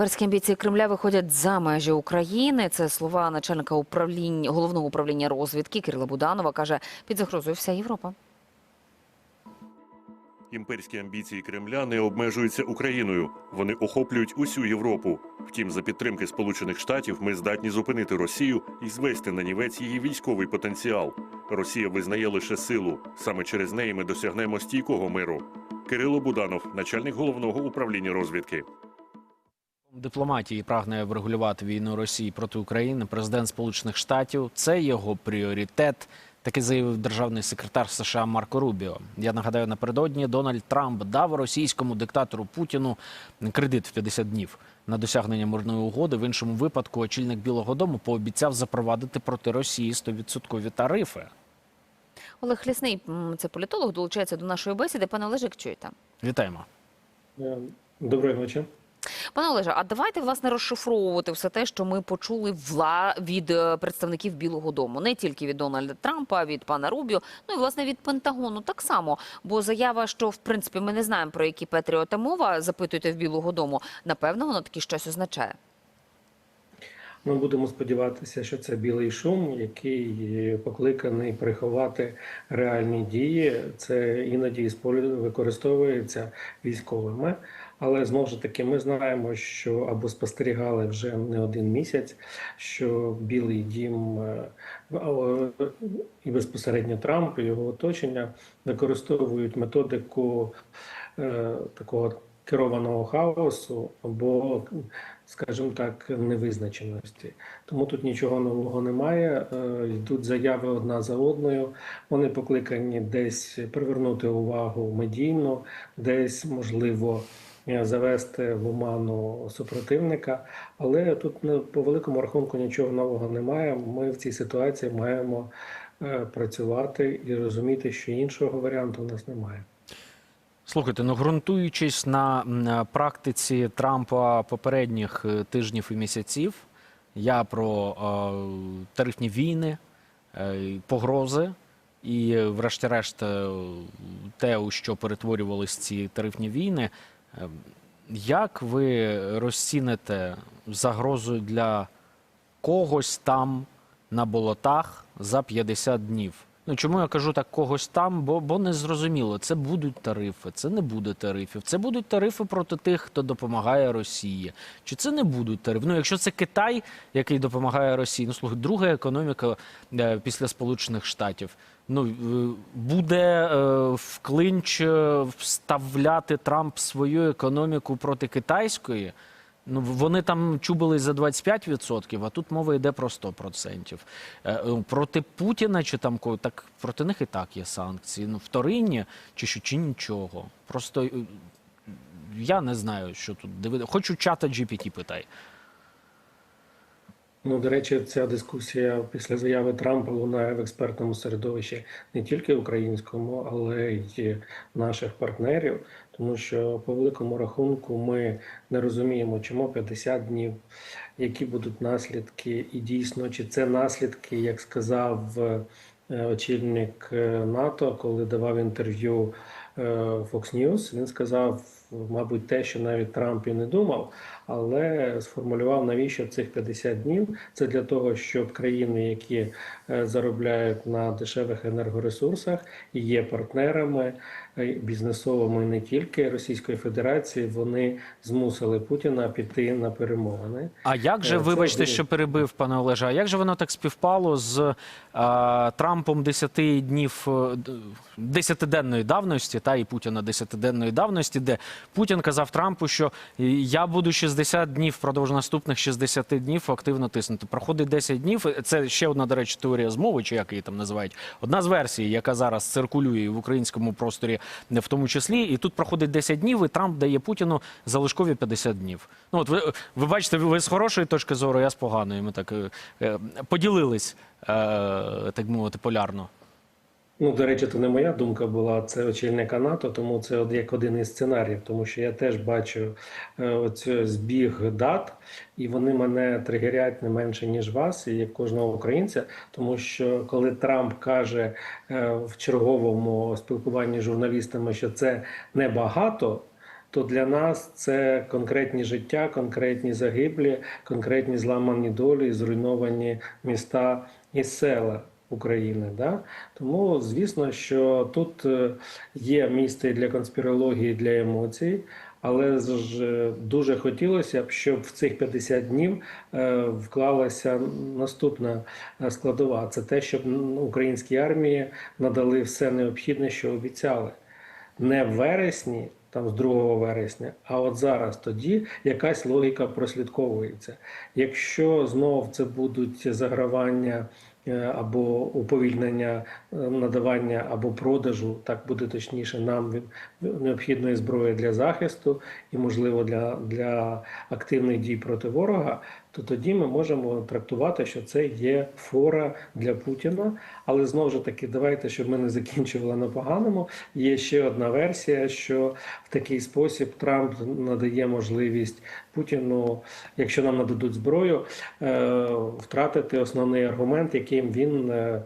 Імперські амбіції Кремля виходять за межі України. Це слова начальника управління головного управління розвідки Кирила Буданова. каже, під загрозою вся Європа. Імперські амбіції Кремля не обмежуються Україною. Вони охоплюють усю Європу. Втім, за підтримки Сполучених Штатів ми здатні зупинити Росію і звести на нівець її військовий потенціал. Росія визнає лише силу. Саме через неї ми досягнемо стійкого миру. Кирило Буданов, начальник головного управління розвідки. Дипломатії прагне врегулювати війну Росії проти України. Президент Сполучених Штатів це його пріоритет. Таки заявив державний секретар США Марко Рубіо. Я нагадаю, напередодні Дональд Трамп дав російському диктатору Путіну кредит в 50 днів на досягнення мирної угоди. В іншому випадку очільник Білого Дому пообіцяв запровадити проти Росії 100% тарифи. Олег Лісний, це політолог, долучається до нашої бесіди. Пане Олеже, як чуєте? Вітаємо. Е, Доброї ночі. Пане Олеже, а давайте власне розшифровувати все те, що ми почули вла від е, представників Білого Дому, не тільки від Дональда Трампа, від пана Рубіо, ну і власне від Пентагону так само. Бо заява, що в принципі ми не знаємо про які Петріота мова, запитуйте в Білого Дому. Напевно, воно таки щось означає. Ми будемо сподіватися, що це білий шум, який покликаний приховати реальні дії. Це іноді використовується військовими. Але знову ж таки, ми знаємо, що або спостерігали вже не один місяць, що Білий Дім е, і безпосередньо Трамп і його оточення використовують методику е, такого керованого хаосу або скажімо так, невизначеності. Тому тут нічого нового немає. Е, Йдуть заяви одна за одною. Вони покликані десь привернути увагу медійно, десь можливо. Е, Завести в оману супротивника, але тут ну, по великому рахунку нічого нового немає. Ми в цій ситуації маємо е, працювати і розуміти, що іншого варіанту у нас немає. Слухайте, ну ґрунтуючись на практиці Трампа попередніх е, тижнів і місяців, я про е, тарифні війни, е, погрози і, врешті-решт, те, у що перетворювались ці тарифні війни. Е, Як ви розціните загрозу для когось там на болотах за 50 днів? Ну чому я кажу так когось там? Бо, бо не зрозуміло, це будуть тарифи, це не буде тарифів. Це будуть тарифи проти тих, хто допомагає Росії. Чи це не будуть тарифи? Ну, якщо це Китай, який допомагає Росії, ну слухай, друга економіка е, після Сполучених Штатів. Ну е, буде е, в клинч е, вставляти Трамп свою економіку проти китайської. Ну, вони там чубились за 25%, а тут мова йде про 100%. Е, е, Проти Путіна чи там так проти них і так є санкції. Ну, вторинні чи що, чи нічого. Просто е, я не знаю, що тут дивити. Хочу чата GPT питай. Ну, до речі, ця дискусія після заяви Трампа лунає в експертному середовищі не тільки українському, але й наших партнерів. Тому що по великому рахунку ми не розуміємо, чому 50 днів, які будуть наслідки, і дійсно, чи це наслідки, як сказав е, очільник е, НАТО, коли давав інтерв'ю е, Fox News, він сказав, мабуть, те, що навіть Трамп і не думав, але сформулював навіщо цих 50 днів. Це для того, щоб країни, які е, заробляють на дешевих енергоресурсах є партнерами е, бізнесовими не тільки Російської Федерації, вони змусили Путіна піти на перемовини. А як же, Е, це вибачте, один. що перебив, пане Олеже, а як же воно так співпало з е, Трампом 10 днів, е, 10-денної давності, та і Путіна 10-денної давності, де Путін казав Трампу, що я буду 60 днів впродовж наступних 60 днів активно тиснути. Проходить 10 днів. Це ще одна, до речі, теорія змови, чи як її там називають. Одна з версій, яка зараз циркулює в українському просторі, в тому числі. І тут проходить 10 днів, і Трамп дає Путіну залишкові 50 днів. Ну от ви, ви бачите, ви з хорошої точки зору, я з поганої. Ми так е, е, поділились, е, так мовити, полярно. Ну, до речі, це не моя думка була, це очільника НАТО, тому це от як один із сценаріїв, тому що я теж бачу е, оцю збіг дат, і вони мене тригерять не менше, ніж вас, і як кожного українця. Тому що коли Трамп каже е, в черговому спілкуванні з журналістами, що це небагато, то для нас це конкретні життя, конкретні загиблі, конкретні зламані долі, зруйновані міста і села. України, да тому звісно, що тут е, є місце для конспірології, для емоцій, але ж е, дуже хотілося б, щоб в цих 50 днів е, вклалася наступна складова. Це те, щоб українській армії надали все необхідне, що обіцяли. Не в вересні, там з 2 вересня, а от зараз тоді якась логіка прослідковується. Якщо знов це будуть загравання або уповільнення е, надавання або продажу, так буде точніше, нам необхідної зброї для захисту і, можливо, для, для активних дій проти ворога, то тоді ми можемо трактувати, що це є фора для Путіна. Але знову ж таки, давайте, щоб ми не закінчували на поганому. Є ще одна версія, що в такий спосіб Трамп надає можливість Путіну, якщо нам нададуть зброю, е, втратити основний аргумент, яким він е,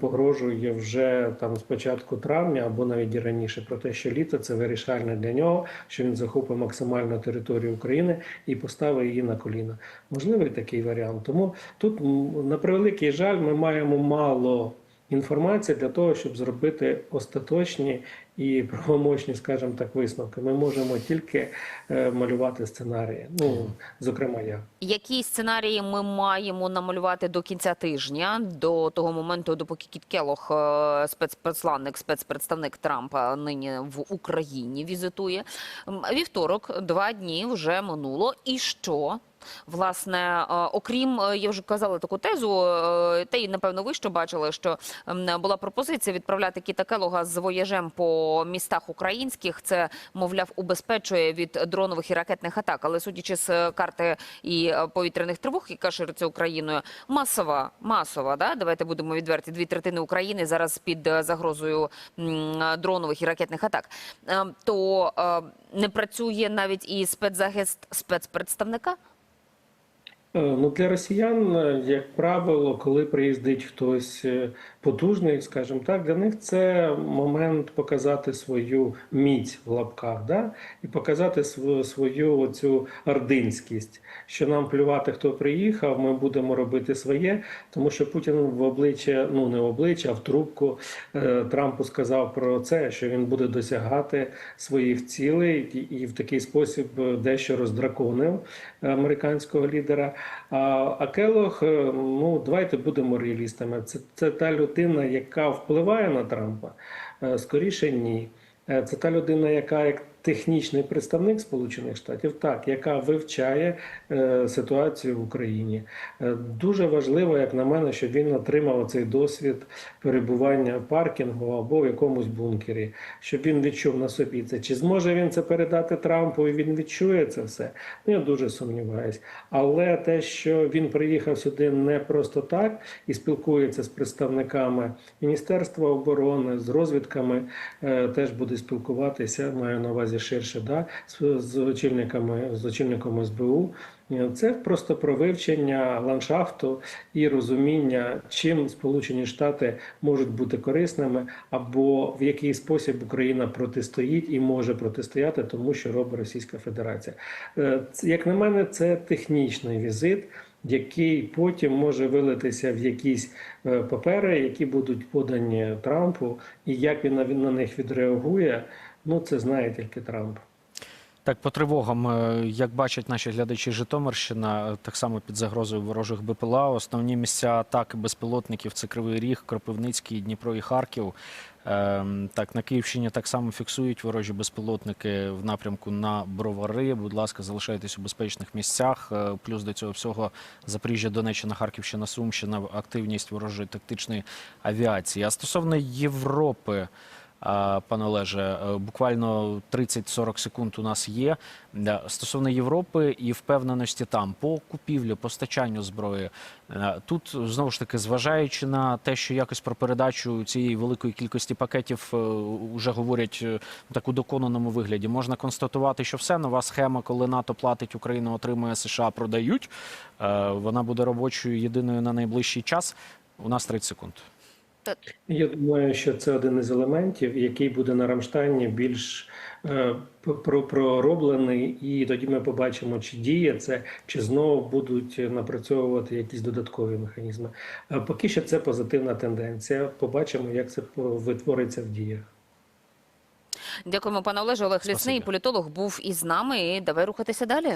погрожує вже там з початку травня або навіть і раніше, про те, що літо це вирішальне для нього, що він захопить максимальну територію України і поставить її на коліна. Можливий такий варіант. Тому тут, на превеликий жаль, ми маємо мало інформації для того, щоб зробити остаточні і правомочні, скажімо так, висновки. Ми можемо тільки е, малювати сценарії. Ну, зокрема, я. Які сценарії ми маємо намалювати до кінця тижня, до того моменту, допоки Кіт Келох, е, спецпредставник Трампа, нині в Україні візитує. Вівторок, два дні вже минуло. І що? Власне, е, окрім е, я вже казала таку тезу, е, та й напевно ви що бачили, що була пропозиція відправляти Кіта Келога з вояжем по містах українських. Це мовляв убезпечує від дронових і ракетних атак. Але судячи з карти і повітряних тривог, яка шириться Україною, масова, масова, да давайте будемо відверті. Дві третини України зараз під загрозою дронових і ракетних атак. Е, То не працює навіть і спецзахист спецпредставника. Е, Ну, для росіян, е, як правило, коли приїздить хтось е, потужний, скажімо так, для них це момент показати свою міць в лапках, да? і показати св- свою цю ординськість, що нам плювати, хто приїхав, ми будемо робити своє, тому що Путін в обличчя, ну не в обличчя, а в трубку е, Трампу сказав про це, що він буде досягати своїх цілей і, і в такий спосіб дещо роздраконив американського лідера. А, а Келох, е, ну давайте будемо реалістами. Це, це та людина, яка впливає на Трампа. Е, Скоріше ні. Е, Це та людина, яка як технічний представник Сполучених Штатів, так, яка вивчає е, ситуацію в Україні. Е, дуже важливо, як на мене, щоб він отримав цей досвід перебування в паркінгу або в якомусь бункері, щоб він відчув на собі це. Чи зможе він це передати Трампу і він відчує це все? Ну, я дуже сумніваюсь. Але те, що він приїхав сюди не просто так і спілкується з представниками Міністерства оборони, з розвідками, е, теж буде спілкуватися, маю на увазі ширше, да, з, з очільниками, з очільником СБУ. Е, Це просто про вивчення ландшафту і розуміння, чим Сполучені Штати можуть бути корисними, або в який спосіб Україна протистоїть і може протистояти тому, що робить Російська Федерація. Е, Як на мене, це технічний візит. Який потім може вилитися в якісь е, папери, які будуть подані Трампу, і як він на них відреагує, ну це знає тільки Трамп. Так, по тривогам, е, як бачать наші глядачі Житомирщина, е, так само під загрозою ворожих БПЛА. Основні місця атаки безпілотників це Кривий Ріг, Кропивницький, Дніпро і Харків. Ем, Так, на Київщині так само фіксують ворожі безпілотники в напрямку на Бровари. Будь ласка, залишайтесь у безпечних місцях. Е, Плюс до цього всього Запоріжжя, Донеччина, Харківщина, Сумщина, активність ворожої тактичної авіації. А стосовно Європи. Пане Олеже, е, буквально 30-40 секунд у нас є. Е, Стосовно Європи і впевненості там по купівлі, постачанню зброї. Е, Тут знову ж таки, зважаючи на те, що якось про передачу цієї великої кількості пакетів вже говорять в так у доконаному вигляді, можна констатувати, що все нова схема, коли НАТО платить, Україна отримує США, продають. Вона буде робочою єдиною на найближчий час. У нас 30 секунд. Я думаю, що це один із елементів, який буде на Рамштайні більш е, пророблений, і тоді ми побачимо, чи діє це, чи знову будуть напрацьовувати якісь додаткові механізми. Е, Поки що це позитивна тенденція. Побачимо, як це витвориться в діях. Дякуємо, пане Олеже. Олег Лісний, політолог, був із нами. І давай рухатися далі.